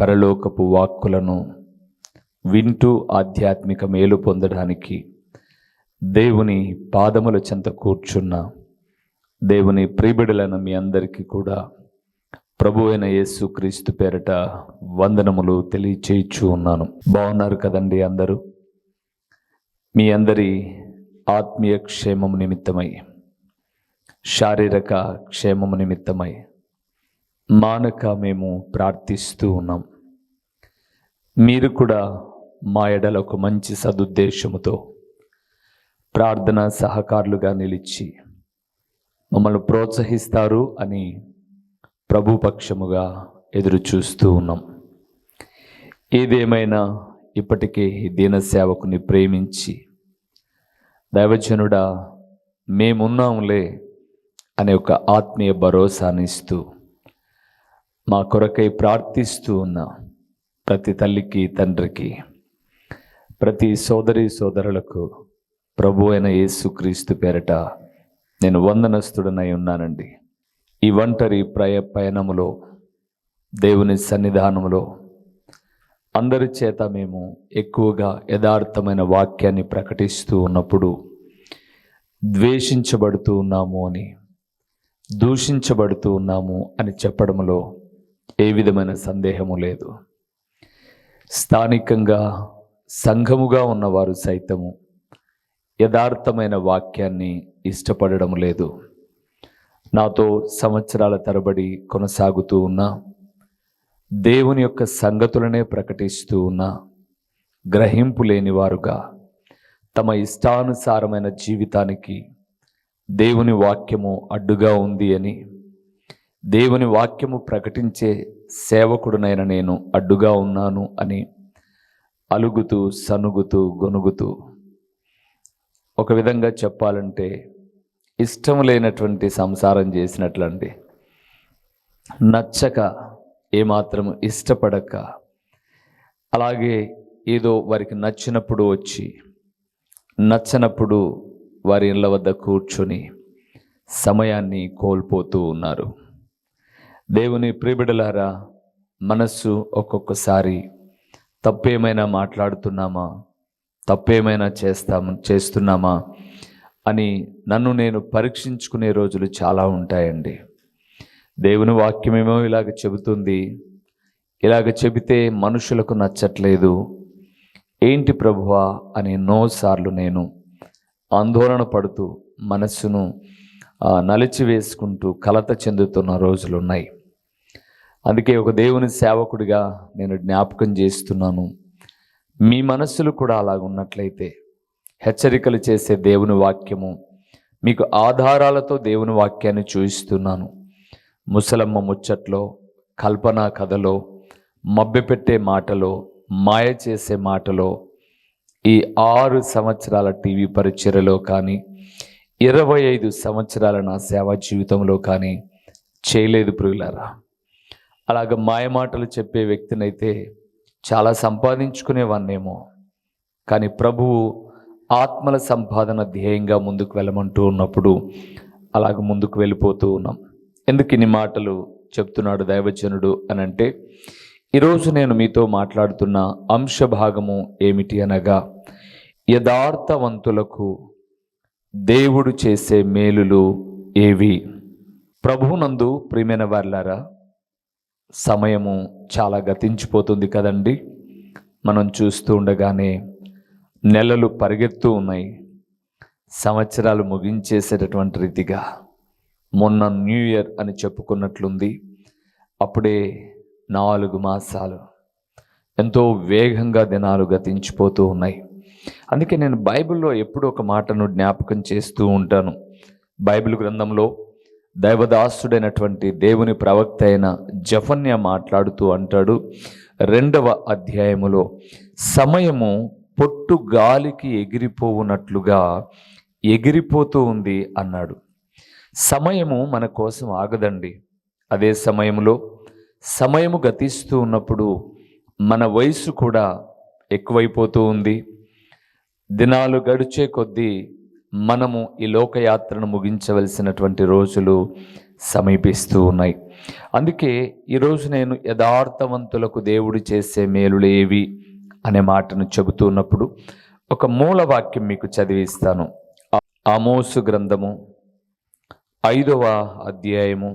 పరలోకపు వాక్కులను వింటూ ఆధ్యాత్మిక మేలు పొందడానికి దేవుని పాదముల చెంత కూర్చున్న దేవుని ప్రియబిడలైన మీ అందరికీ కూడా ప్రభు అయిన యేసు క్రీస్తు పేరట వందనములు తెలియచేయచ్చు ఉన్నాను. బాగున్నారు కదండి అందరూ? మీ అందరి ఆత్మీయ క్షేమము నిమిత్తమై శారీరక క్షేమము నిమిత్తమై మానక మేము ప్రార్థిస్తూ ఉన్నాం. మీరు కూడా మా ఎడల ఒక మంచి సదుద్దేశముతో ప్రార్థన సహకారులుగా నిలిచి మమ్మల్ని ప్రోత్సహిస్తారు అని ప్రభుపక్షముగా ఎదురు చూస్తూ ఉన్నాం. ఏదేమైనా ఇప్పటికే దీన సేవకుని ప్రేమించి దైవజనుడా మేమున్నాంలే అనే ఒక ఆత్మీయ భరోసానిస్తూ మా కొరకై ప్రార్థిస్తూ ఉన్నా. ప్రతి తల్లికి తండ్రికి ప్రతి సోదరి సోదరులకు ప్రభు అయిన యేసుక్రీస్తు పేరట నేను వందనస్తుడనై ఉన్నానండి. ఈ ఒంటరి ప్రయ పయనములో దేవుని సన్నిధానములో అందరి చేత మేము ఎక్కువగా యథార్థమైన వాక్యాన్ని ప్రకటిస్తూ ఉన్నప్పుడు ద్వేషించబడుతూ ఉన్నాము అని దూషించబడుతూ ఉన్నాము అని చెప్పడంలో ఏ విధమైన సందేహము లేదు. స్థానికంగా సంఘముగా ఉన్నవారు సైతము యథార్థమైన వాక్యాన్ని ఇష్టపడడం లేదు. నాతో సంవత్సరాల తరబడి కొనసాగుతూ ఉన్న దేవుని యొక్క సంగతులనే ప్రకటిస్తూ ఉన్న గ్రహింపు లేని వారుగా తమ ఇష్టానుసారమైన జీవితానికి దేవుని వాక్యము అడ్డుగా ఉంది అని దేవుని వాక్యము ప్రకటించే సేవకుడునైన నేను అడ్డుగా ఉన్నాను అని అలుగుతూ సనుగుతూ గొనుగుతూ ఒక విధంగా చెప్పాలంటే ఇష్టం లేనటువంటి సంసారం చేసినట్లండి. నచ్చక ఏమాత్రం ఇష్టపడక అలాగే ఏదో వారికి నచ్చినప్పుడు వచ్చి నచ్చనప్పుడు వారి ఇళ్ళ వద్ద కూర్చొని సమయాన్ని కోల్పోతూ ఉన్నారు. దేవుని ప్రియబిడలారా మనస్సు ఒక్కొక్కసారి తప్పేమైనా మాట్లాడుతున్నామా? తప్పేమైనా చేస్తాము చేస్తున్నామా? అని నన్ను నేను పరీక్షించుకునే రోజులు చాలా ఉంటాయండి. దేవుని వాక్యమేమో ఇలాగ చెబుతుంది. ఇలాగ చెబితే మనుషులకు నచ్చట్లేదు. ఏంటి ప్రభువా అని ఎన్నోసార్లు నేను ఆందోళన పడుతూ మనస్సును నలిచివేసుకుంటూ కలత చెందుతున్న రోజులు ఉన్నాయి అందుకే ఒక దేవుని సేవకుడిగా నేను జ్ఞాపకం చేస్తున్నాను. మీ మనస్సులు కూడా అలాగ ఉన్నట్లయితే హెచ్చరికలు చేసే దేవుని వాక్యము మీకు ఆధారాలతో దేవుని వాక్యాన్ని చూపిస్తున్నాను ముసలమ్మ ముచ్చట్లో కల్పనా కథలో మభ్యపెట్టే మాటలో మాయ చేసే మాటలో ఈ ఆరు సంవత్సరాల టీవీ పరిచయలో కానీ ఇరవై ఐదు సంవత్సరాల నా సేవా జీవితంలో కానీ చేయలేదు ప్రియులారా. అలాగ మాయమాటలు చెప్పే వ్యక్తినైతే చాలా సంపాదించుకునేవాన్నేమో. కానీ ప్రభువు ఆత్మల సంపాదన ధ్యేయంగా ముందుకు వెళ్ళమంటూ ఉన్నప్పుడు అలాగ ముందుకు వెళ్ళిపోతూ ఉన్నాం. ఎందుకు ఇన్ని మాటలు చెప్తున్నాడు దైవజనుడు అని అంటే ఈరోజు నేను మీతో మాట్లాడుతున్న అంశ భాగము ఏమిటి అనగా యథార్థవంతులకు దేవుడు చేసే మేలులు ఏవి? ప్రభునందు ప్రియమైన వార్లారా సమయము చాలా గతించిపోతుంది కదండి. మనం చూస్తూ ఉండగానే నెలలు పరిగెత్తూ ఉన్నాయి. సంవత్సరాలు ముగించేసేటటువంటి రీతిగా మొన్న న్యూ ఇయర్ అని చెప్పుకున్నట్లుంది. అప్పుడే నాలుగు మాసాలు ఎంతో వేగంగా దినాలు గతించిపోతూ ఉన్నాయి. అందుకే నేను బైబిల్లో ఎప్పుడూ ఒక మాటను జ్ఞాపకం చేస్తూ ఉంటాను. బైబిల్ గ్రంథంలో దైవదాసుడైనటువంటి దేవుని ప్రవక్త అయిన జఫన్య మాట్లాడుతూ అంటాడు రెండవ అధ్యాయములో సమయము పొట్టు గాలికి ఎగిరిపోవునట్లుగా ఎగిరిపోతూ ఉంది అన్నాడు. సమయము మన కోసం ఆగదండి. అదే సమయంలో సమయము గతిస్తూ ఉన్నప్పుడు మన వయసు కూడా ఎక్కువైపోతూ ఉంది. దినాలు గడిచే కొద్దీ మనము ఈ లోకయాత్రను ముగించవలసినటువంటి రోజులు సమీపిస్తూ ఉన్నాయి. అందుకే ఈరోజు నేను యథార్థవంతులకు దేవుడు చేసే మేలులేవి అనే మాటను చెబుతూ ఉన్నప్పుడు ఒక మూల వాక్యం మీకు చదివిస్తాను. ఆమోసు గ్రంథము ఐదవ అధ్యాయము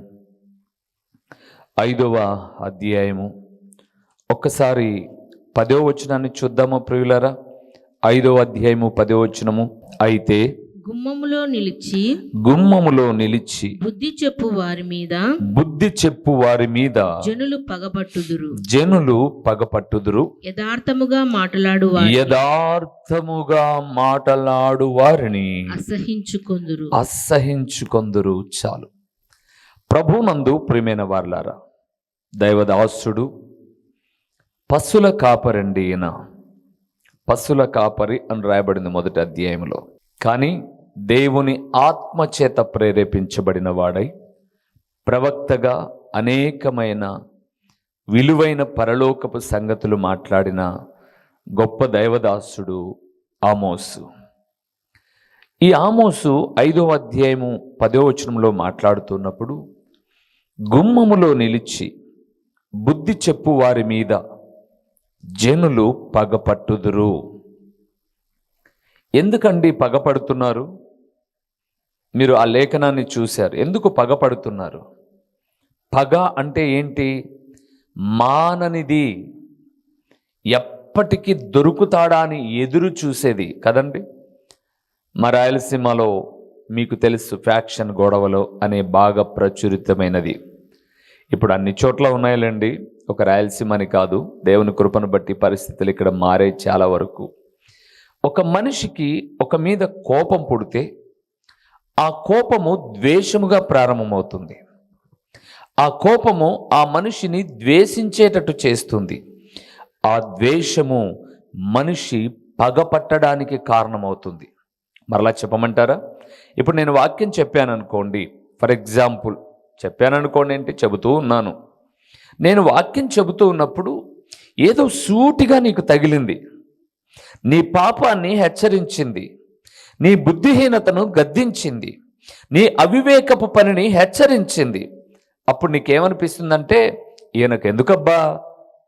ఐదవ అధ్యాయము. ఒక్కసారి పదో వచనాన్ని చూద్దాము ప్రియులరా? ఐదవ అధ్యాయము పదో వచనము. అయితే గుమ్మములో నిలిచి గుమ్మములో నిలిచి బుద్ధి చెప్పు వారి మీద బుద్ధి చెప్పు వారి మీద జనులు పగబట్టుదురు. జనులు పగపట్టుదురు. యథార్థముగా మాట్లాడు యథార్థముగా మాటలాడు వారిని. అసహించుకొందురు. అసహించుకొందురు. చాలు. ప్రభునందు ప్రియమైన వార్లారా దైవదాసుడు పశుల కాపరండి ఈయన. పశుల కాపరి అని రాయబడింది మొదటి అధ్యాయంలో. కానీ దేవుని ఆత్మచేత ప్రేరేపించబడిన వాడై ప్రవక్తగా అనేకమైన విలువైన పరలోకపు సంగతులు మాట్లాడిన గొప్ప దైవదాసుడు ఆమోసు. ఈ ఆమోసు ఐదో అధ్యాయము పదో వచనంలో మాట్లాడుతున్నప్పుడు గుమ్మములో నిలిచి బుద్ధి చెప్పు వారి మీద జనులు పగపట్టుదురు ఎందుకండి పగపడుతున్నారు మీరు ఆ లేఖనాన్ని చూశారు. ఎందుకు పగపడుతున్నారు పగ అంటే ఏంటి? మాననిది ఎప్పటికీ దొరుకుతాడా అని ఎదురు చూసేది కదండి? మా రాయలసీమలో మీకు తెలుసు ఫ్యాక్షన్ గొడవలు అనే బాగా ప్రచురితమైనది. ఇప్పుడు అన్ని చోట్ల ఉన్నాయండి ఒక రాయలసీమని కాదు దేవుని కృపను బట్టి పరిస్థితులు ఇక్కడ మారే చాలా వరకు. ఒక మనిషికి ఒక మీద కోపం పుడితే ఆ కోపము ద్వేషముగా ప్రారంభమవుతుంది. ఆ కోపము ఆ మనిషిని ద్వేషించేటట్టు చేస్తుంది. ఆ ద్వేషము మనిషి పగపట్టడానికి కారణమవుతుంది. మరలా చెప్పమంటారా? ఇప్పుడు నేను వాక్యం చెప్పాను అనుకోండి ఫర్ ఎగ్జాంపుల్ చెప్పాను అనుకోండి అంటే చెబుతూ ఉన్నాను. నేను వాక్యం చెబుతూ ఉన్నప్పుడు ఏదో సూటిగా నీకు తగిలింది. నీ పాపాన్ని హెచ్చరించింది. నీ బుద్ధిహీనతను గద్దించింది. నీ అవివేకపు పనిని హెచ్చరించింది. అప్పుడు నీకేమనిపిస్తుందంటే ఈయనకు ఎందుకబ్బా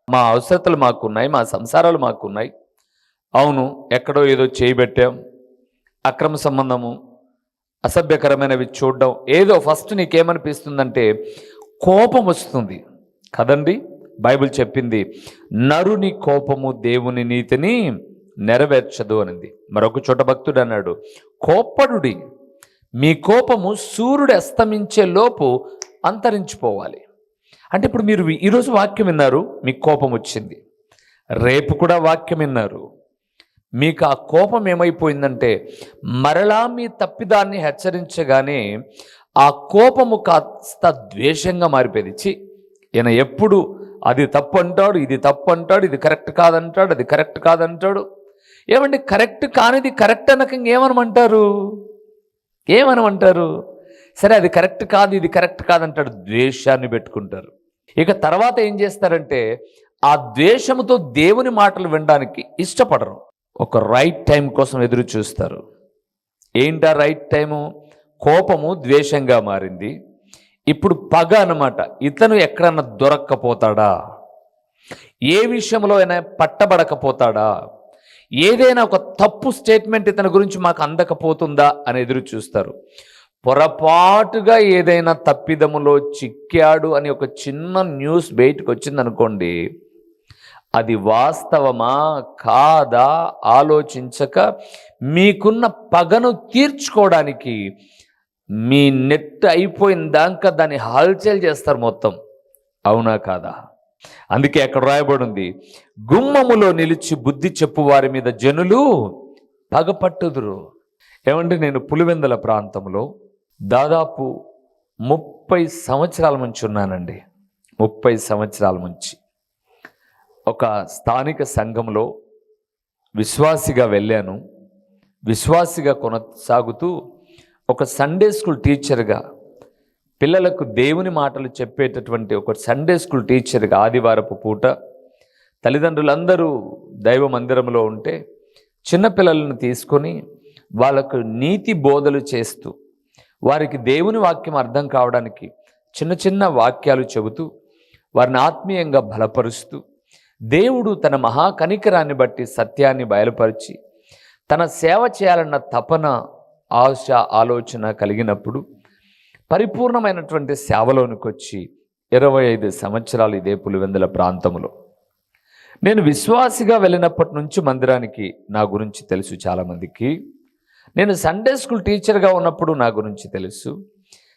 మా అవసరతలు మాకున్నాయి మా సంసారాలు మాకున్నాయి. అవును ఎక్కడో ఏదో చేయబెట్టాం. అక్రమ సంబంధము అసభ్యకరమైనవి చూడడం ఏదో ఫస్ట్ నీకేమనిపిస్తుందంటే కోపం వస్తుంది. కదండి? బైబిల్ చెప్పింది నరుని కోపము దేవుని నీతిని నెరవేర్చదు అనింది. మరొక చోట భక్తుడు అన్నాడు కోపడుడి మీ కోపము సూర్యుడు అస్తమించే లోపు అంతరించిపోవాలి. అంటే ఇప్పుడు మీరు ఈరోజు వాక్యం విన్నారు మీకు కోపం వచ్చింది. రేపు కూడా వాక్యం విన్నారు. మీకు ఆ కోపం ఏమైపోయిందంటే మరలా మీ తప్పిదాన్ని హెచ్చరించగానే ఆ కోపము కాస్త ద్వేషంగా మారిపోయింది. చి ఈయన ఎప్పుడు అది తప్పు అంటాడు ఇది తప్పు అంటాడు ఇది కరెక్ట్ కాదంటాడు అది కరెక్ట్ కాదంటాడు. ఏమండి కరెక్ట్ కానిది కరెక్ట్ అనక ఏమనమంటారు ఏమనమంటారు? సరే అది కరెక్ట్ కాదు ఇది కరెక్ట్ కాదంటాడు ద్వేషాన్ని పెట్టుకుంటారు. ఇక తర్వాత ఏం చేస్తారంటే ఆ ద్వేషముతో దేవుని మాటలు వినడానికి ఇష్టపడరు. ఒక రైట్ టైం కోసం ఎదురు చూస్తారు. ఏంటా రైట్ టైము కోపము ద్వేషంగా మారింది. ఇప్పుడు పగ అన్నమాట. ఇతను ఎక్కడన్నా దొరక్కపోతాడా? ఏ విషయంలో అయినా పట్టబడకపోతాడా? ఏదైనా ఒక తప్పు స్టేట్మెంట్ ఇతని గురించి మాకు అందకపోతుందా అని ఎదురు చూస్తారు. పొరపాటుగా ఏదైనా తప్పిదములో చిక్కాడు అని ఒక చిన్న న్యూస్ బయటకు వచ్చిందనుకోండి అది వాస్తవమా కాదా ఆలోచించక మీకున్న పగను తీర్చుకోవడానికి మీ నెట్ అయిపోయిన దాకా దాన్ని హల్చల్ చేస్తారు మొత్తం. అవునా కాదా? అందుకే అక్కడ రాయబడి ఉంది గుమ్మములో నిలిచి బుద్ధి చెప్పు వారి మీద జనులు పగపట్టుదురు. ఏమంటే నేను పులివెందల ప్రాంతంలో దాదాపు ముప్పై సంవత్సరాల నుంచి ఉన్నానండి. ముప్పై సంవత్సరాల నుంచి. ఒక స్థానిక సంఘంలో విశ్వాసిగా వెళ్ళాను. విశ్వాసిగా కొనసాగుతూ ఒక సండే స్కూల్ టీచర్గా పిల్లలకు దేవుని మాటలు చెప్పేటటువంటి ఒక సండే స్కూల్ టీచర్గా ఆదివారపు పూట తల్లిదండ్రులందరూ దైవ మందిరంలో ఉంటే చిన్నపిల్లలను తీసుకొని వాళ్ళకు నీతి బోధలు చేస్తూ వారికి దేవుని వాక్యం అర్థం కావడానికి చిన్న చిన్న వాక్యాలు చెబుతూ వారిని ఆత్మీయంగా బలపరుస్తూ దేవుడు తన మహాకనికరాన్ని బట్టి సత్యాన్ని బయలుపరిచి తన సేవ చేయాలన్న తపన ఆశ ఆలోచన కలిగినప్పుడు పరిపూర్ణమైనటువంటి సేవలోనికి వచ్చి ఇరవై ఐదు సంవత్సరాలు ఇదే పులివెందుల ప్రాంతంలో. నేను విశ్వాసిగా వెళ్ళినప్పటి నుంచి మందిరానికి నా గురించి తెలుసు చాలామందికి. నేను సండే స్కూల్ టీచర్గా ఉన్నప్పుడు నా గురించి తెలుసు.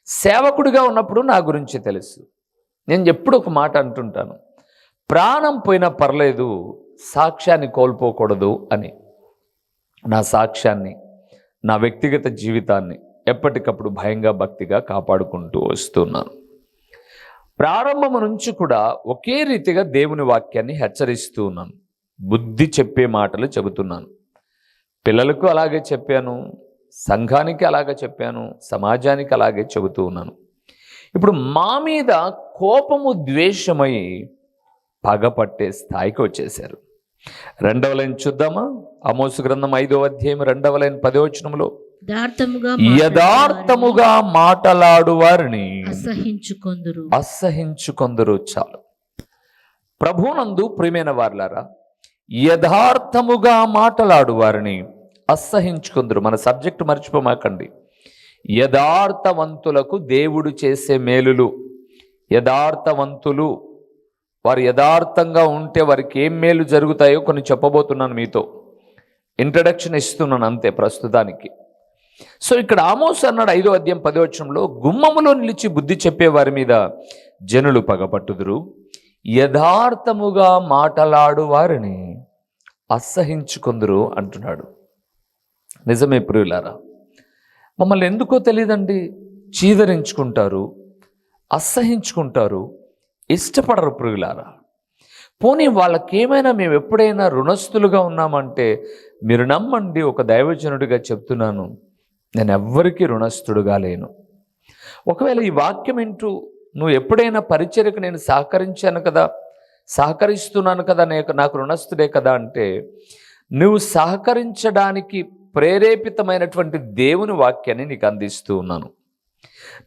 సేవకుడిగా ఉన్నప్పుడు నా గురించి తెలుసు. నేను ఎప్పుడు ఒక మాట అంటుంటాను. ప్రాణం పోయినా పర్లేదు సాక్ష్యాన్ని కోల్పోకూడదు అని. నా సాక్ష్యాన్ని నా వ్యక్తిగత జీవితాన్ని ఎప్పటికప్పుడు భయంగా భక్తిగా కాపాడుకుంటూ వస్తున్నాను. ప్రారంభము నుంచి కూడా ఒకే రీతిగా దేవుని వాక్యాన్ని హెచ్చరిస్తూ ఉన్నాను. బుద్ధి చెప్పే మాటలు చెబుతున్నాను. పిల్లలకు అలాగే చెప్పాను సంఘానికి అలాగే చెప్పాను సమాజానికి అలాగే చెబుతూ ఉన్నాను. ఇప్పుడు మా మీద కోపము ద్వేషమై పగపట్టే స్థాయికి వచ్చేశారు. రెండవ లైన్ చూద్దామా? అమోసు గ్రంథం ఐదో అధ్యాయం రెండవ లైన్ పదవచనంలో యథార్థముగా మాటలాడు వారిని అసహించుకొందురు. అసహించుకొందరు చాలు. ప్రభునందు ప్రియమైన వార్లారా యథార్థముగా మాటలాడు వారిని అసహించుకుందరు. మన సబ్జెక్టు మర్చిపోమాకండి. యథార్థవంతులకు దేవుడు చేసే మేలులు యథార్థవంతులు వారు యథార్థంగా ఉంటే వారికి ఏం మేలు జరుగుతాయో కొన్ని చెప్పబోతున్నాను మీతో. ఇంట్రడక్షన్ ఇస్తున్నాను అంతే ప్రస్తుతానికి. సో ఇక్కడ ఆమోస్ అన్నాడు ఐదో అధ్యాయం పదవచనంలో గుమ్మములో నిలిచి బుద్ధి చెప్పే వారి మీద జనులు పగపట్టుదురు. యథార్థముగా మాటలాడు వారిని అసహించుకుందరు అంటున్నాడు. నిజమే ప్రియులారా మమ్మల్ని ఎందుకో తెలియదండి? చీదరించుకుంటారు అసహించుకుంటారు ఇష్టపడరు ప్రియులారా. పోనీ వాళ్ళకేమైనా మేము ఎప్పుడైనా రుణస్థులుగా ఉన్నామంటే మీరు నమ్మండి ఒక దైవజనుడిగా చెప్తున్నాను. నేను ఎవ్వరికీ రుణస్థుడుగా లేను. ఒకవేళ ఈ వాక్యం వింటూ నువ్వు ఎప్పుడైనా పరిచర్యకు నేను సహకరించాను కదా సహకరిస్తున్నాను కదా నేను నాకు రుణస్థుడే కదా అంటే నువ్వు సహకరించడానికి ప్రేరేపితమైనటువంటి దేవుని వాక్యాన్ని నీకు అందిస్తూ ఉన్నాను.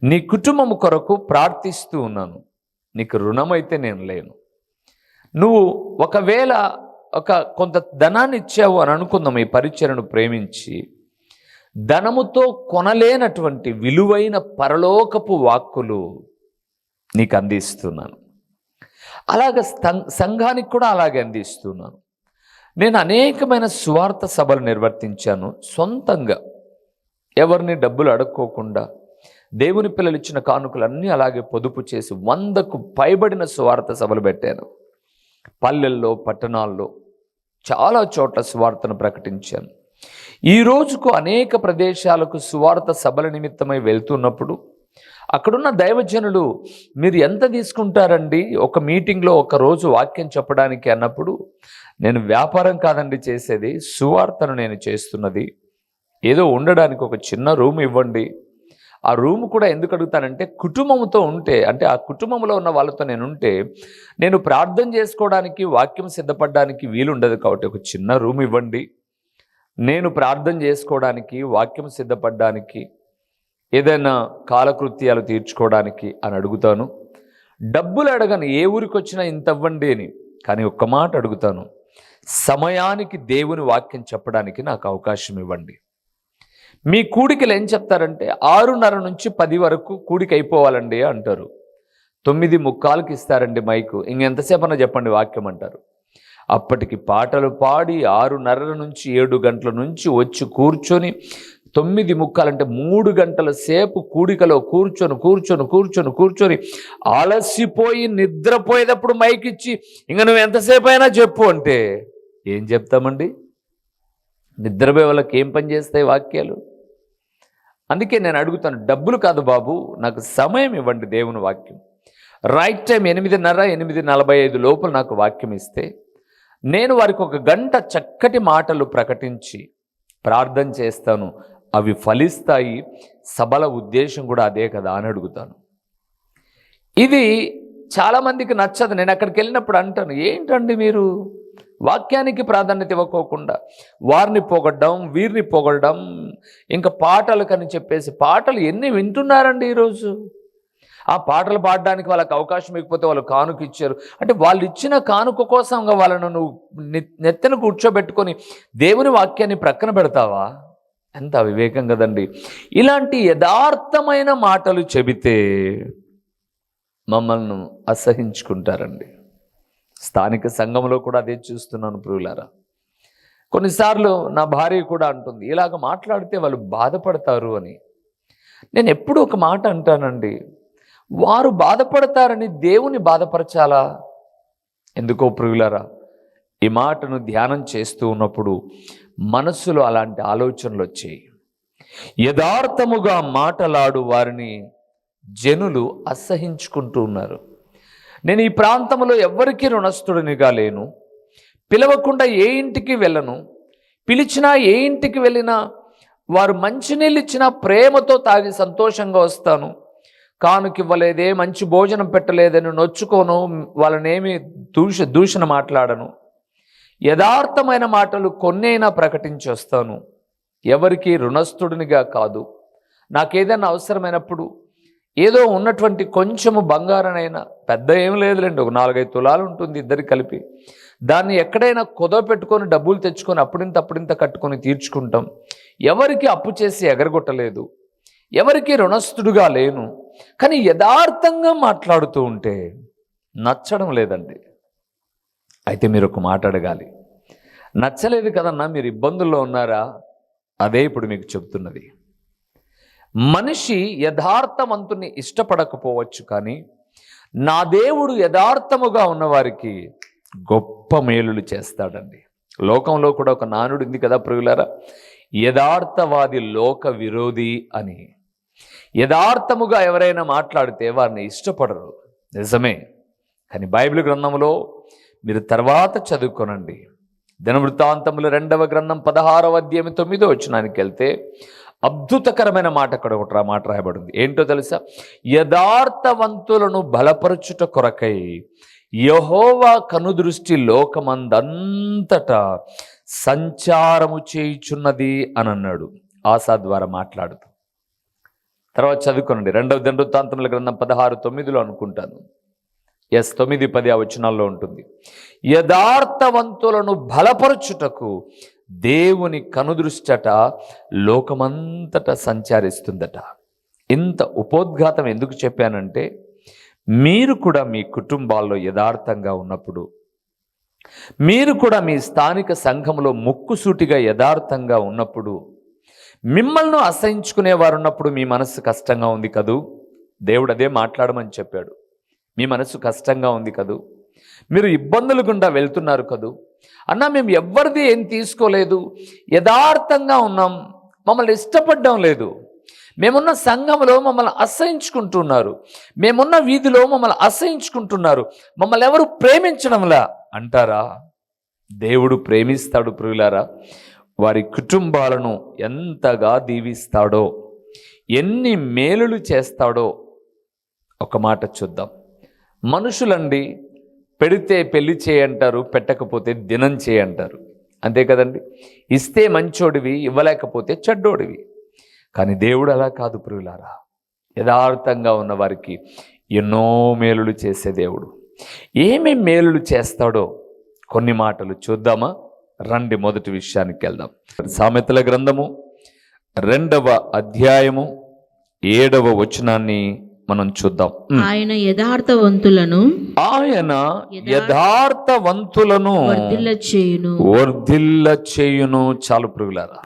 నీ కుటుంబం కొరకు ప్రార్థిస్తూ ఉన్నాను. నీకు రుణమైతే నేను లేను. నువ్వు ఒకవేళ ఒక కొంత ధనాన్ని ఇచ్చావు అని అనుకుందాం ఈ పరిచయను ప్రేమించి ధనముతో కొనలేనటువంటి విలువైన పరలోకపు వాక్కులు నీకు అందిస్తున్నాను. అలాగ సంఘానికి కూడా అలాగే అందిస్తున్నాను. నేను అనేకమైన స్వార్థ సభలు నిర్వర్తించాను. సొంతంగా ఎవరిని డబ్బులు అడుక్కోకుండా దేవుని పిల్లలు ఇచ్చిన కానుకలన్నీ అలాగే పొదుపు చేసి వందకు పైబడిన స్వార్థ సభలు పెట్టాను. పల్లెల్లో పట్టణాల్లో చాలా చోట్ల స్వార్థను ప్రకటించాను. ఈ రోజుకు అనేక ప్రదేశాలకు సువార్త సభల నిమిత్తమై వెళ్తున్నప్పుడు అక్కడున్న దైవజనులు మీరు ఎంత తీసుకుంటారండి? ఒక మీటింగ్లో ఒక రోజు వాక్యం చెప్పడానికి అన్నప్పుడు నేను వ్యాపారం కాదండి చేసేది సువార్తను నేను చేస్తున్నది. ఏదో ఉండడానికి ఒక చిన్న రూమ్ ఇవ్వండి. ఆ రూమ్ కూడా ఎందుకు అడుగుతానంటే కుటుంబంతో ఉంటే అంటే ఆ కుటుంబంలో ఉన్న వాళ్ళతో నేను ఉంటే నేను ప్రార్థన చేసుకోవడానికి వాక్యం సిద్ధపడడానికి వీలుండదు కాబట్టి ఒక చిన్న రూమ్ ఇవ్వండి. నేను ప్రార్థన చేసుకోవడానికి వాక్యం సిద్ధపడడానికి ఏదైనా కాలకృత్యాలు తీర్చుకోవడానికి అని అడుగుతాను. డబ్బులు అడగను ఏ ఊరికి వచ్చినా ఇంత ఇవ్వండి అని కానీ ఒక్క మాట అడుగుతాను. సమయానికి దేవుని వాక్యం చెప్పడానికి నాకు అవకాశం ఇవ్వండి. మీ కూడికలు ఏం చెప్తారంటే ఆరున్నర నుంచి పది వరకు కూడిక అయిపోవాలండి అంటారు. తొమ్మిది ముక్కాలకి ఇస్తారండి మైకు. ఇంకెంతసేపన్నా చెప్పండి వాక్యం అంటారు. అప్పటికి పాటలు పాడి ఆరున్నర నుంచి ఏడు గంటల నుంచి వచ్చి కూర్చొని తొమ్మిది ముక్కాలంటే మూడు గంటల సేపు కూడికలో కూర్చొని కూర్చొని కూర్చొని కూర్చొని ఆలస్యపోయి నిద్రపోయేటప్పుడు మైక్ ఇచ్చి ఇంక నువ్వు ఎంతసేపు అయినా చెప్పు అంటే ఏం చెప్తామండి? నిద్రపోయే వాళ్ళకి ఏం పని చేస్తాయి వాక్యాలు? అందుకే నేను అడుగుతాను డబ్బులు కాదు బాబు నాకు సమయం ఇవ్వండి దేవుని వాక్యం. రైట్ టైం ఎనిమిదిన్నర ఎనిమిది నలభై ఐదు లోపల నాకు వాక్యం ఇస్తే నేను వారికి ఒక గంట చక్కటి మాటలు ప్రకటించి ప్రార్థన చేస్తాను. అవి ఫలిస్తాయి. సభల ఉద్దేశం కూడా అదే కదా అని అడుగుతాను. ఇది చాలామందికి నచ్చదు. నేను అక్కడికి వెళ్ళినప్పుడు అంటాను ఏంటండి మీరు? వాక్యానికి ప్రాధాన్యత ఇవ్వకోకుండా వారిని పొగడ్డం వీరిని పొగడ్డం ఇంకా పాటలకని చెప్పేసి పాటలు ఎన్ని వింటున్నారండి ఈరోజు? ఆ పాటలు పాడడానికి వాళ్ళకి అవకాశం ఇవ్వకపోతే వాళ్ళు కానుక ఇచ్చారు. అంటే వాళ్ళు ఇచ్చిన కానుక కోసంగా వాళ్ళను నువ్వు నెత్తను కూర్చోబెట్టుకొని దేవుని వాక్యాన్ని ప్రక్కన పెడతావా? ఎంత వివేకం కదండి. ఇలాంటి యథార్థమైన మాటలు చెబితే మమ్మల్ని అసహించుకుంటారండి. స్థానిక సంఘంలో కూడా అదే చూస్తున్నాను ప్రియులారా. కొన్నిసార్లు నా భార్య కూడా అంటుంది ఇలాగ మాట్లాడితే వాళ్ళు బాధపడతారు అని. నేను ఎప్పుడు ఒక మాట అంటానండి వారు బాధపడతారని దేవుని బాధపరచాలా? ఎందుకో ప్రియులరా ఈ మాటను ధ్యానం చేస్తూ ఉన్నప్పుడు మనస్సులో అలాంటి ఆలోచనలు వచ్చాయి. యథార్థముగా మాటలాడు వారిని జనులు అసహించుకుంటూ ఉన్నారు. నేను ఈ ప్రాంతంలో ఎవ్వరికీ రుణస్థుడినిగా లేను. పిలవకుండా ఏ ఇంటికి వెళ్ళను. పిలిచినా ఏ ఇంటికి వెళ్ళినా వారు మంచినీళ్ళు ఇచ్చినా ప్రేమతో తాగి సంతోషంగా వస్తాను. కానుకివ్వలేదే మంచి భోజనం పెట్టలేదని నొచ్చుకోను వాళ్ళనేమి దూష దూషణ మాట్లాడను. యథార్థమైన మాటలు కొన్నైనా ప్రకటించి వస్తాను ఎవరికి రుణస్థుడినిగా కాదు. నాకేదైనా అవసరమైనప్పుడు ఏదో ఉన్నటువంటి కొంచెము బంగారనైనా పెద్ద ఏం లేదులేండి ఒక నాలుగైదు తులాలు ఉంటుంది ఇద్దరికి కలిపి. దాన్ని ఎక్కడైనా కుదవ పెట్టుకొని డబ్బులు తెచ్చుకొని అప్పుడింత అప్పుడింత కట్టుకొని తీర్చుకుంటాం. ఎవరికి అప్పు చేసి ఎగరగొట్టలేదు. ఎవరికి రుణస్థుడుగా లేను. కానీ యథార్థంగా మాట్లాడుతూ ఉంటే నచ్చడం లేదండి. అయితే మీరు ఒక మాట అడగాలి. నచ్చలేదు కదన్నా మీరు ఇబ్బందుల్లో ఉన్నారా? అదే ఇప్పుడు మీకు చెప్తున్నది. మనిషి యథార్థవంతుని ఇష్టపడకపోవచ్చు కానీ నా దేవుడు యథార్థముగా ఉన్నవారికి గొప్ప మేలులు చేస్తాడండి. లోకంలో కూడా ఒక నానుడు ఉంది కదా ప్రియులారా? యథార్థవాది లోక విరోధి అని. యథార్థముగా ఎవరైనా మాట్లాడితే వారిని ఇష్టపడరు. నిజమే. కానీ బైబిల్ గ్రంథంలో మీరు తర్వాత చదువుకోనండి. దినవృత్తాంతములు రెండవ గ్రంథం పదహారవ అధ్యాయం తొమ్మిదో వచ్చినానికి వెళ్తే అద్భుతకరమైన మాట అక్కడ ఒకటి మాట రాయబడింది. ఏంటో తెలుసా? యథార్థవంతులను బలపరచుట కొరకై యహోవా కనుదృష్టి లోకమందంతటా సంచారము చేయుచున్నది అని అన్నాడు ఆశా ద్వారా మాట్లాడుతూ. తర్వాత చదువుకోనండి. రెండవ దండవృత్తాంతముల గ్రంథం పదహారు తొమ్మిదిలో అనుకుంటాను. ఎస్ తొమ్మిది పది ఆ వచనాల్లో ఉంటుంది. యథార్థవంతులను బలపరుచుటకు దేవుని కనుదృష్టట లోకమంతట సంచారిస్తుందట. ఇంత ఉపోద్ఘాతం ఎందుకు చెప్పానంటే మీరు కూడా మీ కుటుంబాల్లో యథార్థంగా ఉన్నప్పుడు మీరు కూడా మీ స్థానిక సంఘంలో ముక్కుసూటిగా యథార్థంగా ఉన్నప్పుడు మిమ్మల్ని అసహించుకునేవారు ఉన్నప్పుడు మీ మనసు కష్టంగా ఉంది కదూ? దేవుడు అదే మాట్లాడమని చెప్పాడు. మీ మనసు కష్టంగా ఉంది కదూ? మీరు ఇబ్బందులు గుండా వెళ్తున్నారు కదూ? అన్నా మేము ఎవ్వరిది ఏం తీసుకోలేదు. యథార్థంగా ఉన్నాం. మమ్మల్ని ఇష్టపడడం లేదు. మేమున్న సంఘంలో మమ్మల్ని అసహించుకుంటున్నారు. మేమున్న వీధిలో మమ్మల్ని అసహించుకుంటున్నారు. మమ్మల్ని ఎవరు ప్రేమించడంలా? అంటారా? దేవుడు ప్రేమిస్తాడు ప్రియులారా. వారి కుటుంబాలను ఎంతగా దీవిస్తాడో ఎన్ని మేలులు చేస్తాడో ఒక మాట చూద్దాం. మనుషులండి పెడితే పెళ్ళి చేయంటారు పెట్టకపోతే దినం చేయంటారు అంతే కదండి? ఇస్తే మంచోడివి ఇవ్వలేకపోతే చెడ్డోడివి. కానీ దేవుడు అలా కాదు ప్రియులారా. యథార్థంగా ఉన్న వారికి ఎన్నో మేలులు చేసే దేవుడు. ఏమేం మేలులు చేస్తాడో కొన్ని మాటలు చూద్దామా? రండి మొదటి విషయానికి వెళ్దాం. సామెతల గ్రంథము రెండవ అధ్యాయము ఏడవ వచనాన్ని మనం చూద్దాం. ఆయన యథార్థవంతులను ఆయన యథార్థవంతులను వర్ధిల్ల చేయును వర్ధిల్ల చేయును చాలు ప్రియులారా.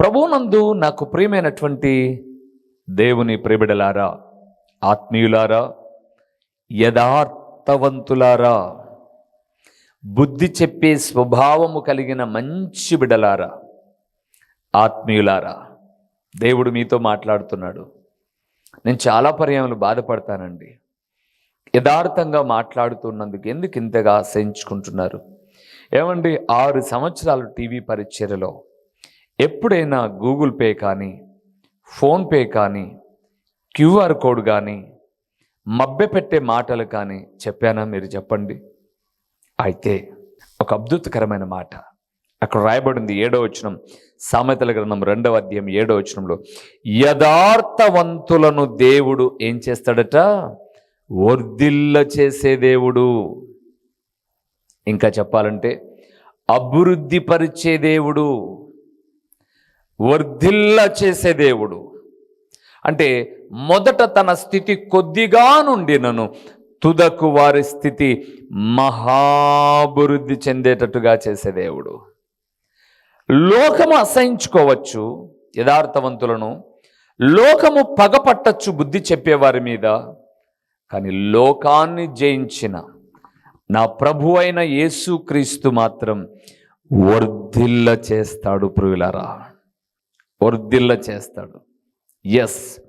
ప్రభునందు నాకు ప్రియమైనటువంటి దేవుని ప్రిబిడలారా ఆత్మీయులారా యథార్థవంతులారా బుద్ధి చెప్పే స్వభావము కలిగిన మంచి బిడలారా ఆత్మీయులారా దేవుడు మీతో మాట్లాడుతున్నాడు. నేను చాలా పర్యాములు బాధపడతానండి. యథార్థంగా మాట్లాడుతున్నందుకు ఎందుకు ఇంతగా ఆశయించుకుంటున్నారు ఏమండి ఆరు సంవత్సరాలు టీవీ పరిచర్యలో ఎప్పుడైనా గూగుల్ పే కానీ ఫోన్పే కానీ క్యూఆర్ కోడ్ కానీ మభ్యపెట్టే మాటలు కానీ చెప్పానా మీరు చెప్పండి? అయితే ఒక అద్భుతకరమైన మాట. అక్కడ రాయబడింది ఏడో వచనం. సామెతల గ్రంథం రెండవ అధ్యాయం ఏడో వచనంలో యథార్థవంతులను దేవుడు ఏం చేస్తాడట? వర్ధిల్ల చేసే దేవుడు. ఇంకా చెప్పాలంటే అభివృద్ధి పరిచే దేవుడు. వర్ధిల్ల చేసే దేవుడు. అంటే మొదట తన స్థితి కొద్దిగా నుండి నన్ను తుదకు వారి స్థితి మహాభివృద్ధి చెందేటట్టుగా చేసే దేవుడు. లోకము అసహించుకోవచ్చు యథార్థవంతులను. లోకము పగపట్టచ్చు బుద్ధి చెప్పేవారి మీద. కానీ లోకాన్ని జయించిన నా ప్రభు అయిన యేసుక్రీస్తు మాత్రం వర్ధిల్ల చేస్తాడు ప్రియులరా. వర్ధిల్ల చేస్తాడు. ఎస్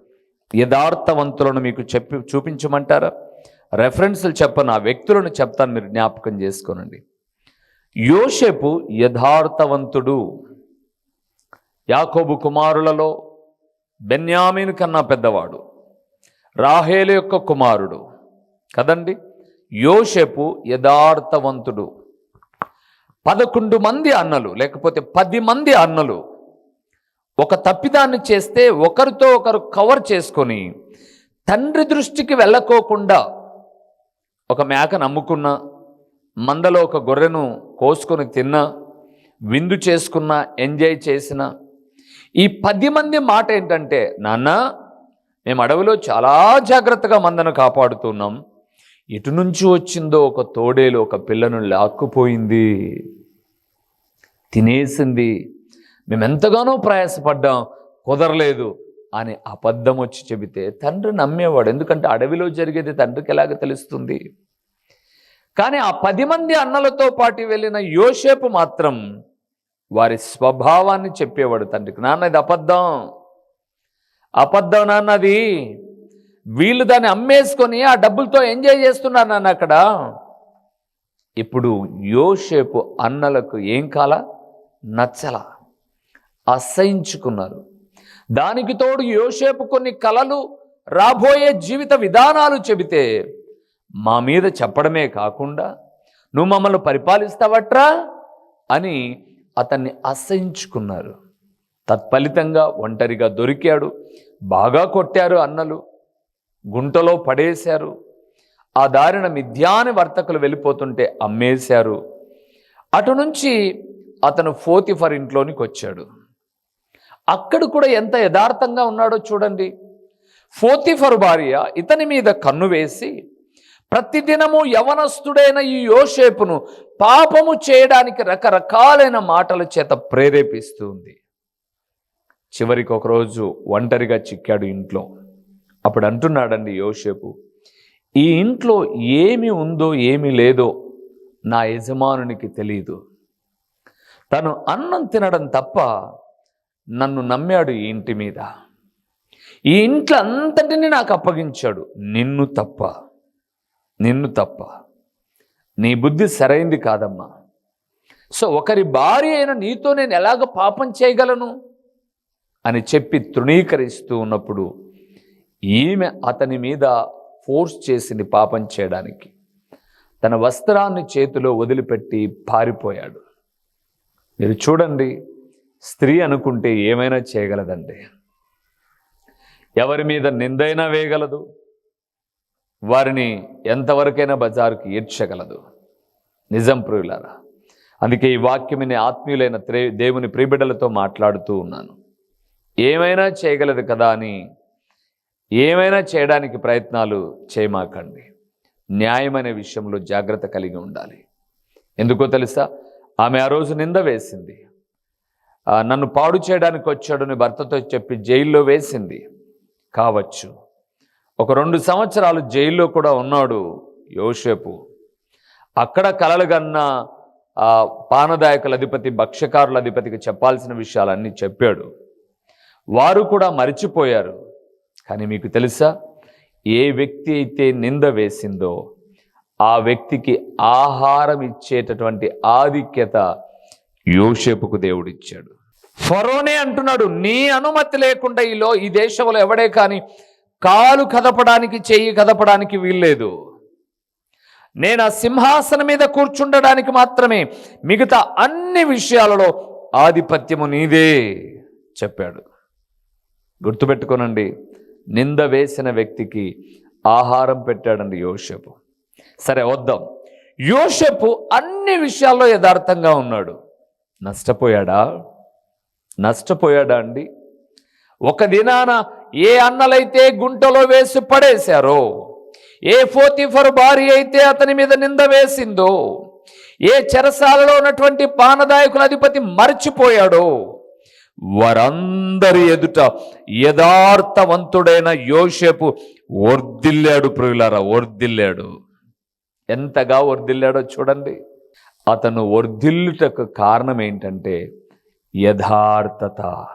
యథార్థవంతులను మీకు చెప్పి చూపించమంటారా? రెఫరెన్స్లు చెప్పను ఆ వ్యక్తులను చెప్తాను మీరు జ్ఞాపకం చేసుకోనండి. యోషేపు యథార్థవంతుడు. యాకోబు కుమారులలో బెన్యామీను కన్నా పెద్దవాడు. రాహేలు యొక్క కుమారుడు. కదండి? యోషేపు యథార్థవంతుడు. పదకొండు మంది అన్నలు లేకపోతే పది మంది అన్నలు. ఒక తప్పిదాన్ని చేస్తే ఒకరితో ఒకరు కవర్ చేసుకొని తండ్రి దృష్టికి వెళ్ళకోకుండా ఒక మేకను నమ్ముకున్న మందలో ఒక గొర్రెను కోసుకొని తిన్నా విందు చేసుకున్న ఎంజాయ్ చేసిన ఈ పది మంది మాట ఏంటంటే నాన్న మేము అడవిలో చాలా జాగ్రత్తగా మందను కాపాడుతున్నాం. ఇటు నుంచి వచ్చిందో ఒక తోడేలు ఒక పిల్లను లాక్కుపోయింది. తినేసింది. మేము ఎంతగానో ప్రయాసపడ్డాం. కుదరలేదు. అని అబద్ధం వచ్చి చెబితే తండ్రి నమ్మేవాడు. ఎందుకంటే అడవిలో జరిగేది తండ్రికి ఎలాగ తెలుస్తుంది? కానీ ఆ పది మంది అన్నలతో పాటు వెళ్ళిన యోసేపు మాత్రం వారి స్వభావాన్ని చెప్పేవాడు తండ్రికి. నాన్న ఇది అబద్ధం. అబద్ధం నాన్న అది. వీళ్ళు దాన్ని అమ్మేసుకొని ఆ డబ్బులతో ఎంజాయ్ చేస్తున్నారు నాన్న అక్కడ. ఇప్పుడు యోసేపు అన్నలకు ఏం కాల? నచ్చల. అసహించుకున్నారు. దానికి తోడు యోసేపు కొన్ని కలలు రాబోయే జీవిత విధానాలు చెబితే మా మీద చెప్పడమే కాకుండా నువ్వు మమ్మల్ని పరిపాలిస్తావట్రా? అని అతన్ని అసహించుకున్నారు. తత్ఫలితంగా ఒంటరిగా దొరికాడు. బాగా కొట్టారు అన్నలు. గుంటలో పడేశారు. ఆ దారిన మిథ్యాని వర్తకులు వెళ్ళిపోతుంటే అమ్మేశారు. అటు నుంచి అతను ఫోతిఫర్ ఇంట్లోనికి వచ్చాడు. అక్కడ కూడా ఎంత యథార్థంగా ఉన్నాడో చూడండి. ఫోతిఫరు భార్య ఇతని మీద కన్ను వేసి ప్రతిదినము యవనస్తుడైన ఈ యోషేపును పాపము చేయడానికి రకరకాలైన మాటల చేత ప్రేరేపిస్తుంది చివరికి ఒకరోజు ఒంటరిగా చిక్కాడు ఇంట్లో. అప్పుడు అంటున్నాడండి యోషేపు ఈ ఇంట్లో ఏమి ఉందో ఏమి లేదో నా యజమానునికి తెలియదు తను అన్నం తినడం తప్ప నన్ను నమ్మాడు ఈ ఇంటి మీద. ఈ ఇంట్లో అంతటిని నాకు అప్పగించాడు. నిన్ను తప్ప నిన్ను తప్ప. నీ బుద్ధి సరైంది కాదమ్మా. సో ఒకరి భార్య అయిన నీతో నేను ఎలాగ పాపం చేయగలను? అని చెప్పి తృణీకరిస్తూ ఉన్నప్పుడు ఈమె అతని మీద ఫోర్స్ చేసింది పాపం చేయడానికి. తన వస్త్రాన్ని చేతిలో వదిలిపెట్టి పారిపోయాడు. మీరు చూడండి స్త్రీ అనుకుంటే ఏమైనా చేయగలదండి? ఎవరి మీద నిందైనా వేయగలదు? వారిని ఎంతవరకైనా బజారుకి ఈడ్చగలదు. నిజం ప్రియులారా అందుకే ఈ వాక్యమిని ఆత్మీయులైన త్రే దేవుని ప్రియబిడ్డలతో మాట్లాడుతూ ఉన్నాను. ఏమైనా చేయగలదు కదా అని ఏమైనా చేయడానికి ప్రయత్నాలు చేయమాకండి. న్యాయమైన విషయంలో జాగ్రత్త కలిగి ఉండాలి. ఎందుకో తెలుసా? ఆమె ఆ రోజు నింద వేసింది. నన్ను పాడు చేయడానికి వచ్చాడని భర్తతో చెప్పి జైల్లో వేసింది. కావచ్చు. ఒక రెండు సంవత్సరాలు జైల్లో కూడా ఉన్నాడు యోసేపు. అక్కడ కలలు కన్న పానదాయకుల అధిపతి భక్ష్యకారుల అధిపతికి చెప్పాల్సిన విషయాలన్నీ చెప్పాడు. వారు కూడా మరిచిపోయారు. కానీ మీకు తెలుసా? ఏ వ్యక్తి అయితే నింద వేసిందో ఆ వ్యక్తికి ఆహారం ఇచ్చేటటువంటి ఆధిక్యత యోసేపుకు దేవుడిచ్చాడు. ఫరోనే అంటున్నాడు నీ అనుమతి లేకుండా ఈలో ఈ దేశంలో ఎవడే కానీ కాలు కదపడానికి చెయ్యి కదపడానికి వీల్లేదు. నేను ఆ సింహాసనం మీద కూర్చుండడానికి మాత్రమే మిగతా అన్ని విషయాలలో ఆధిపత్యము నీదే చెప్పాడు. గుర్తుపెట్టుకోనండి నింద వేసిన వ్యక్తికి ఆహారం పెట్టాడండి యోషపు సరే వద్దాం. యోషపు అన్ని విషయాల్లో యథార్థంగా ఉన్నాడు. నష్టపోయాడా? నష్టపోయాడా అండి? ఒక దినాన ఏ అన్నలైతే గుంటలో వేసి పడేశారో ఏ ఫోతిఫర్ భార్య అయితే అతని మీద నింద వేసిందో ఏ చెరసాలలో ఉన్నటువంటి పానదాయకుల అధిపతి మర్చిపోయాడో వారందరి ఎదుట యథార్థవంతుడైన యోషేపు వర్దిల్లాడు ప్రియులారా వర్దిల్లాడు ఎంతగా వర్దిల్లాడో చూడండి. అతను వర్ధిల్లుటకు కారణం ఏంటంటే యథార్థత.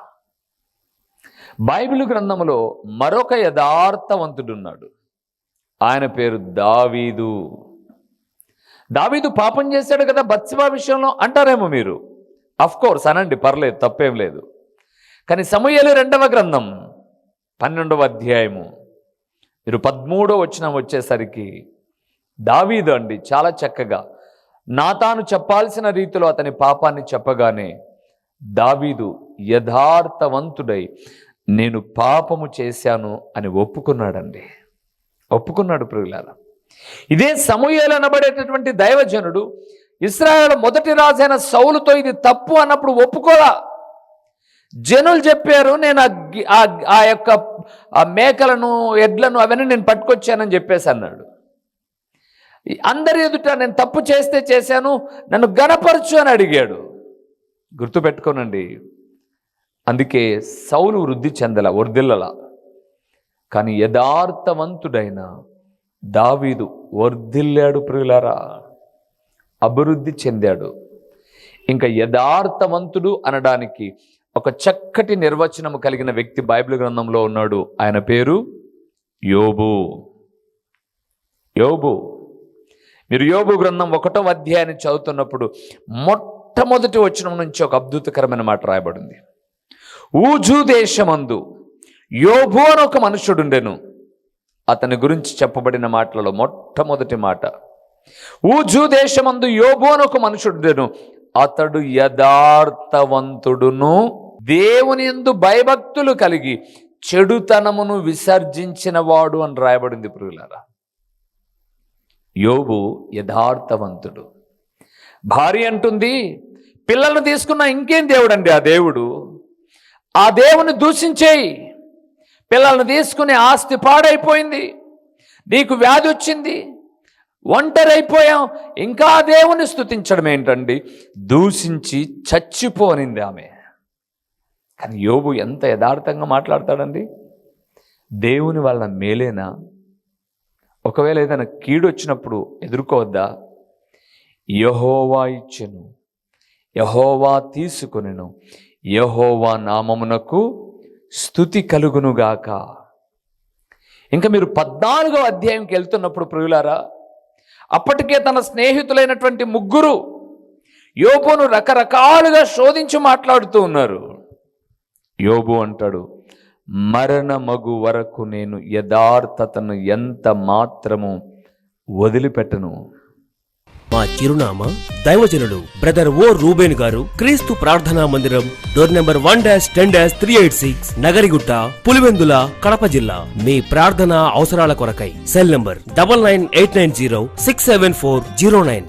బైబిల్ గ్రంథములో మరొక యథార్థవంతుడున్నాడు. ఆయన పేరు దావీదు. దావీదు పాపం చేశాడు కదా బత్సిబా విషయంలో అంటారేమో మీరు? అఫ్కోర్స్ అనండి పర్లేదు తప్పేం లేదు. కానీ సమూహలు రెండవ గ్రంథం పన్నెండవ అధ్యాయము. మీరు పదమూడో వచ్చిన వచ్చేసరికి దావీదు అండి చాలా చక్కగా నా తాను చెప్పాల్సిన రీతిలో అతని పాపాన్ని చెప్పగానే దావీదు యథార్థవంతుడై నేను పాపము చేశాను అని ఒప్పుకున్నాడండి. ఒప్పుకున్నాడు ప్రియులారా. ఇదే సమూహలు అనబడేటటువంటి దైవజనుడు ఇస్రాయల్ మొదటి రాజైన సౌలుతో ఇది తప్పు అన్నప్పుడు ఒప్పుకోరా. జనులు చెప్పారు నేను ఆ గి- ఆ- యొక్క ఆ మేకలను ఎడ్లను అవన్నీ నేను పట్టుకొచ్చానని చెప్పేసి అన్నాడు. అందరి ఎదుట నేను తప్పు చేస్తే చేశాను నన్ను గణపరచు అని అడిగాడు. గుర్తుపెట్టుకోనండి అందుకే సౌలు వృద్ధి చెందల వర్ధిల్లల కానీ యథార్థవంతుడైన దావీదు వర్ధిల్లాడు ప్రియులారా అభివృద్ధి చెందాడు. ఇంకా యథార్థవంతుడు అనడానికి ఒక చక్కటి నిర్వచనం కలిగిన వ్యక్తి బైబిల్ గ్రంథంలో ఉన్నాడు. ఆయన పేరు యోబు. యోబు. మీరు యోగు గ్రంథం ఒకటో అధ్యాయాన్ని చదువుతున్నప్పుడు మొట్టమొదటి వచనం నుంచి ఒక అద్భుతకరమైన మాట రాయబడింది. ఊజు దేశమందు యోబు అని ఒక మనుషుడుండెను అతని గురించి చెప్పబడిన మాటలలో మొట్టమొదటి మాట ఊజు దేశమందు యోబు అని ఒక మనుషుడుండెను అతడు యథార్థవంతుడును దేవుని యందు భయభక్తులు కలిగి చెడుతనమును విసర్జించిన వాడు అని రాయబడింది పురుగులారా యోగు యథార్థవంతుడు. భార్య అంటుంది పిల్లల్ని తీసుకున్న ఇంకేం దేవుడండి ఆ దేవుడు? ఆ దేవుని దూషించేయి. పిల్లల్ని తీసుకుని ఆస్తి పాడైపోయింది. నీకు వ్యాధి వచ్చింది. ఒంటరి అయిపోయాం ఇంకా దేవుని స్తుతించడం ఏంటండి? దూషించి చచ్చిపోనింది ఆమె. కానీ యోబు ఎంత యథార్థంగా మాట్లాడతాడండి? దేవుని వలన మేలేనా? ఒకవేళ ఏదైనా కీడు వచ్చినప్పుడు ఎదుర్కోవద్దా? యహోవా ఇచ్చెను. యహోవా తీసుకొనిను. యహోవా నామమునకు స్థుతి కలుగునుగాక. ఇంకా మీరు పద్నాలుగో అధ్యాయంకి వెళ్తున్నప్పుడు ప్రియులారా అప్పటికే తన స్నేహితులైనటువంటి ముగ్గురు యోబును రకరకాలుగా శోధించి మాట్లాడుతూ ఉన్నారు. యోబు అంటాడు మరణమగు వరకు నేను యథార్థతను ఎంత మాత్రము వదిలిపెట్టను? మా చిరునామా దైవజనుడు బ్రదర్ ఓ రూబేన్ గారు క్రీస్తు ప్రార్థనా మందిరం door number one dash ten dash three eight six Nagarigutta Pulivendula Kadapa జిల్లా. మీ ప్రార్థనా అవసరాల కొరకై cell number double nine eight nine zero six seven four zero nine.